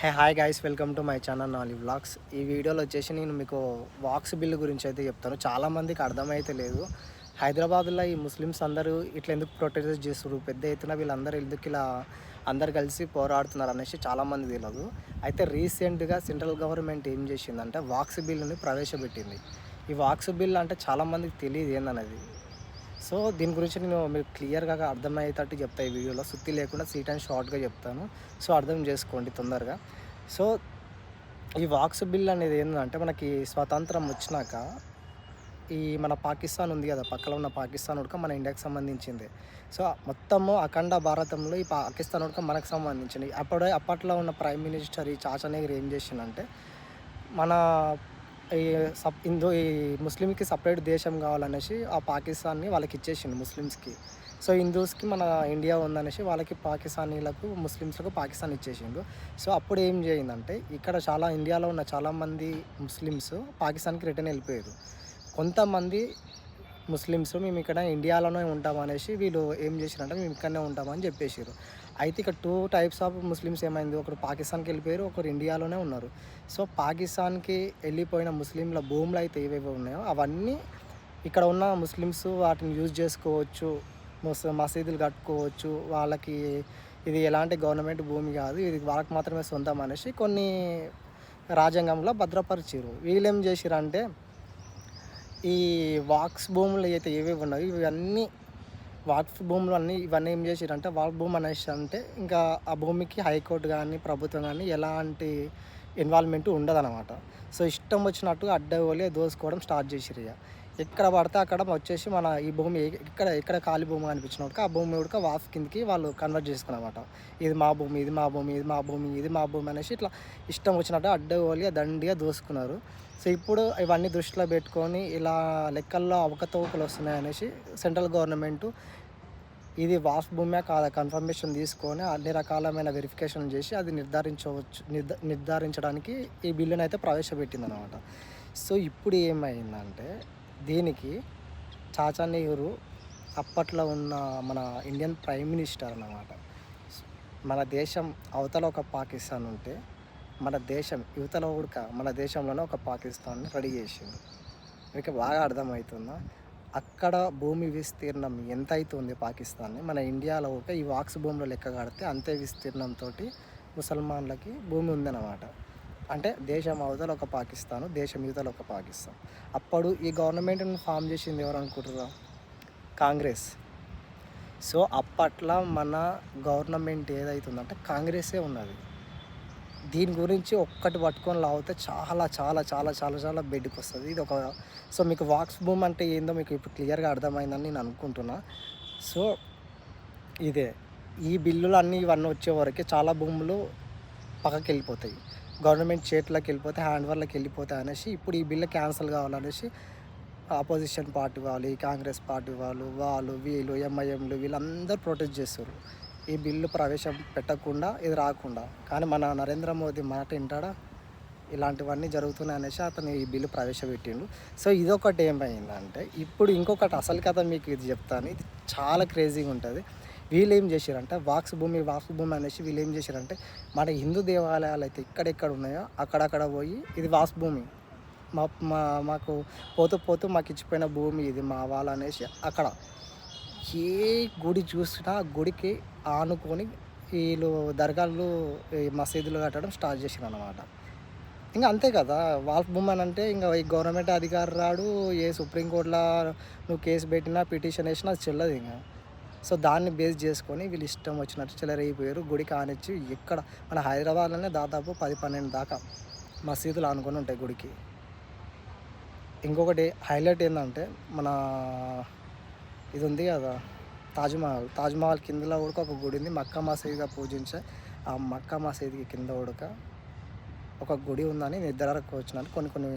Hey hi guys welcome to my channel Nali vlogs ఈ వీడియోలో వచ్చేసి నేను మీకు వాక్స్ బిల్ గురించి అయితే చెప్తాను. చాలామందికి అర్థమైతే లేదు. హైదరాబాద్లో ఈ ముస్లిమ్స్ అందరూ ఇట్లా ఎందుకు ప్రొటెస్ట్ చేస్తారు పెద్ద ఎత్తున వీళ్ళందరూ ఎందుకు ఇలా అందరు కలిసి పోరాడుతున్నారు అనేసి చాలామంది తెలియదు. అయితే రీసెంట్గా సెంట్రల్ గవర్నమెంట్ ఏం చేసిందంటే వాక్స్ బిల్లుని ప్రవేశపెట్టింది. ఈ వాక్స్ బిల్ అంటే చాలామందికి తెలియదు ఏందనేది. సో దీని గురించి నేను మీకు క్లియర్గా అర్థమయ్యేటట్టు చెప్తా ఈ వీడియోలో. సుత్తి లేకుండా సీట్ అండ్ షార్ట్గా చెప్తాను. సో అర్థం చేసుకోండి తొందరగా. సో ఈ వాక్స్ బిల్ అనేది ఏంటంటే మనకి స్వాతంత్రం వచ్చినాక ఈ మన పాకిస్తాన్ ఉంది కదా పక్కన ఉన్న పాకిస్తాన్ ఉడక మన ఇండియాకి సంబంధించింది. సో మొత్తము అఖండ భారతంలో ఈ పాకిస్తాన్ ఉడక మనకు సంబంధించింది. అప్పుడే అప్పట్లో ఉన్న ప్రైమ్ మినిస్టర్ ఈ చాచనేగిరి ఏం చేసిందంటే మన ఈ సప్ హిందూ ఈ ముస్లింకి సపరేట్ దేశం కావాలనేసి ఆ పాకిస్తాన్ని వాళ్ళకి ఇచ్చేసిండు ముస్లిమ్స్కి సో హిందూస్కి మన ఇండియా ఉందనేసి వాళ్ళకి పాకిస్తానీలకు ముస్లిమ్స్లకు పాకిస్తాన్ ఇచ్చేసిండు. సో అప్పుడు ఏం చేయిందంటే ఇక్కడ చాలా ఇండియాలో ఉన్న చాలామంది ముస్లిమ్స్ పాకిస్తాన్కి రిటర్న్ వెళ్ళిపోయారు. కొంతమంది ముస్లిమ్స్ మేము ఇక్కడ ఇండియాలోనే ఉంటామనేసి వీళ్ళు ఏం చేసిరంటే మేము ఇక్కడనే ఉంటామని చెప్పేసారు అయితే ఇక్కడ టూ టైప్స్ ఆఫ్ ముస్లిమ్స్ ఏమైంది? ఒకరు పాకిస్తాన్కి వెళ్ళిపోయారు ఒకరు ఇండియాలోనే ఉన్నారు. సో పాకిస్తాన్కి వెళ్ళిపోయిన ముస్లింల భూములు అయితే ఏవేవి ఉన్నాయో అవన్నీ ఇక్కడ ఉన్న ముస్లిమ్స్ వాటిని యూజ్ చేసుకోవచ్చు ముస్ మసీదులు కట్టుకోవచ్చు వాళ్ళకి ఇది ఎలాంటి గవర్నమెంట్ భూమి కాదు ఇది వాళ్ళకి మాత్రమే సొంతం అనేసి కొన్ని రాజ్యాంగంలో భద్రపరిచారు వీళ్ళు ఏం చేసిరంటే ఈ వాక్స్ భూములు అయితే ఏవేవి ఉన్నాయో ఇవన్నీ వాక్ భూములు అన్నీ ఇవన్నీ ఏం చేసిరంటే వాక్ భూమి అనేసి అంటే ఇంకా ఆ భూమికి హైకోర్టు కానీ ప్రభుత్వం కానీ ఎలాంటి ఇన్వాల్వ్మెంట్ ఉండదన్నమాట. సో ఇష్టం వచ్చినట్టు అడ్డగోలే దోసుకోవడం స్టార్ట్ చేసిరు ఇక ఎక్కడ పడితే అక్కడ వచ్చేసి మన ఈ భూమి ఇక్కడ ఎక్కడ ఖాళీ భూమి అనిపించిన ఆ భూమి ఉడక వాఫ్ కిందకి వాళ్ళు కన్వర్ట్ చేసుకున్నమాట. ఇది మా భూమి ఇది మా భూమి ఇది మా భూమి ఇది మా భూమి అనేసి ఇట్లా ఇష్టం వచ్చినట్టు అడ్డగోలిగా దండిగా దోసుకున్నారు. సో ఇప్పుడు ఇవన్నీ దృష్టిలో పెట్టుకొని ఇలా లెక్కల్లో అవకతవకలు వస్తున్నాయి అనేసి సెంట్రల్ గవర్నమెంట్ ఇది వాస్ భూమే కాదా. కన్ఫర్మేషన్ తీసుకొని అన్ని రకాలమైన వెరిఫికేషన్ చేసి అది నిర్ధారించవచ్చు నిర్ధ నిర్ధారించడానికి ఈ బిల్లును అయితే ప్రవేశపెట్టింది అనమాట సో ఇప్పుడు ఏమైందంటే దీనికి చాచా నెహ్రూ అప్పట్లో ఉన్న మన ఇండియన్ ప్రైమ్ మినిస్టర్ అన్నమాట. మన దేశం అవతల ఒక పాకిస్తాన్ ఉంటే మన దేశం యువతలో ఉడక మన దేశంలోనే ఒక పాకిస్తాన్ని రెడీ చేసింది. మీకు బాగా అర్థమవుతుందా? అక్కడ భూమి విస్తీర్ణం ఎంత అవుతుంది పాకిస్తాన్ని? మన ఇండియాలో ఒక ఈ వాక్స్ భూమిలో లెక్క కడితే అంతే విస్తీర్ణంతో ముసల్మాన్లకి భూమి ఉందన్నమాట. అంటే దేశం అవతల ఒక పాకిస్తాన్ దేశం యువతల ఒక పాకిస్తాన్. అప్పుడు ఈ గవర్నమెంట్ని ఫామ్ చేసింది ఎవరు అనుకుంటారా కాంగ్రెస్. సో అప్పట్లో మన గవర్నమెంట్ ఏదైతుందంటే కాంగ్రెసే ఉన్నది. దీని గురించి ఒక్కటి పట్టుకొని లాగితే చాలా చాలా చాలా చాలా చాలా బెడ్కి వస్తుంది. ఇది ఒక సో మీకు వాక్స్ బూమ్ అంటే ఏందో మీకు ఇప్పుడు క్లియర్గా అర్థమైందని నేను అనుకుంటున్నా. సో ఇదే ఈ బిల్లులు అన్నీ ఇవన్నీ వచ్చే వరకే చాలా భూములు పక్కకి వెళ్ళిపోతాయి. గవర్నమెంట్ చేతిలోకి వెళ్ళిపోతే హ్యాండ్ ఓవర్లోకి వెళ్ళిపోతాయి అనేసి ఇప్పుడు ఈ బిల్లు క్యాన్సిల్ కావాలనేసి ఆపోజిషన్ పార్టీ వాళ్ళు ఈ కాంగ్రెస్ పార్టీ వాళ్ళు వాళ్ళు వీళ్ళు ఎంఐఎంలు వీళ్ళందరూ ప్రొటెస్ట్ చేస్తారు ఈ బిల్లు ప్రవేశం పెట్టకుండా ఇది రాకుండా. కానీ మన నరేంద్ర మోదీ మాట వింటాడా? ఇలాంటివన్నీ జరుగుతున్నాయి అనేసి అతను ఈ బిల్లు ప్రవేశపెట్టిండు. సో ఇదొకటి ఏమైందంటే ఇప్పుడు ఇంకొకటి అసలు కథ మీకు ఇది చెప్తాను. ఇది చాలా క్రేజీగా ఉంటుంది. వీళ్ళు ఏం చేశారంటే వాక్స్ భూమి వాక్స్ భూమి అనేసి వీళ్ళు ఏం చేశారంటే మన హిందూ దేవాలయాలు అయితే ఎక్కడెక్కడ ఉన్నాయో అక్కడక్కడ పోయి ఇది వాక్స్ భూమి. మా మా మాకు పోతూ పోతూ మాకు ఇచ్చిపోయిన భూమి ఇది మా వాళ్ళ అనేసి అక్కడ. ఏ గుడి చూసినా గుడికి ఆనుకొని వీళ్ళు దర్గాలు మసీదులు కట్టడం స్టార్ట్ చేసిన అనమాట ఇంకా అంతే కదా వాల్ఫ్ బొమ్మన్ అంటే ఇంకా ఈ గవర్నమెంట్ అధికారి రాడు ఏ సుప్రీంకోర్టులో నువ్వు కేసు పెట్టినా పిటిషన్ వేసినా అది చెల్లదు ఇంకా. సో దాన్ని బేస్ చేసుకొని వీళ్ళు ఇష్టం వచ్చినట్టు చెలరైపోయారు గుడి కానిచ్చి ఎక్కడ మన హైదరాబాద్లోనే దాదాపు పది పన్నెండు దాకా మసీదులు ఆనుకొని ఉంటాయి గుడికి. ఇంకొకటి హైలైట్ ఏంటంటే మన ఇది ఉంది కదా తాజ్మహల్ తాజ్మహల్ కిందలో ఉడక ఒక గుడి ఉంది. మక్కా మసీద్గా పూజించే ఆ మక్కా మసీద్కి కింద ఉడక ఒక గుడి ఉందని నిర్ధారణకు వచ్చినట్టు కొన్ని కొన్ని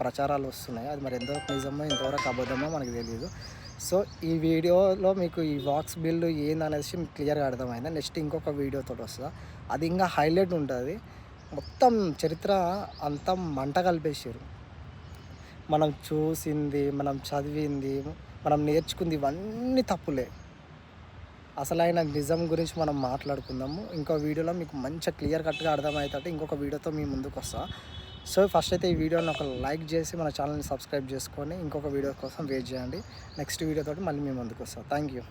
ప్రచారాలు వస్తున్నాయి. అది మరి ఎంతవరకు నిజమో ఎంతవరకు అబద్ధమో మనకు తెలియదు సో ఈ వీడియోలో మీకు ఈ వాక్స్ బిల్ ఏందనేసి మీకు క్లియర్గా అర్థమైంది. నెక్స్ట్ ఇంకొక వీడియోతో వస్తుందా అది ఇంకా హైలైట్ ఉంటుంది. మొత్తం చరిత్ర అంతా మంట కలిపేసారు మనం చూసింది మనం చదివింది మనం నేర్చుకుంది ఇవన్నీ తప్పులే. అసలైన నిజం గురించి మనం మాట్లాడుకుందాము. ఇంకో వీడియోలో మీకు మంచిగా క్లియర్ కట్గా అర్థమవుతుంది ఇంకొక వీడియోతో మీ ముందుకు వస్తా. సో ఫస్ట్ అయితే ఈ వీడియోని ఒక లైక్ చేసి మన ఛానల్ని సబ్స్క్రైబ్ చేసుకొని ఇంకొక వీడియో కోసం వెయిట్ చేయండి. నెక్స్ట్ వీడియోతో మళ్ళీ మీ ముందుకు వస్తాం. Thank you.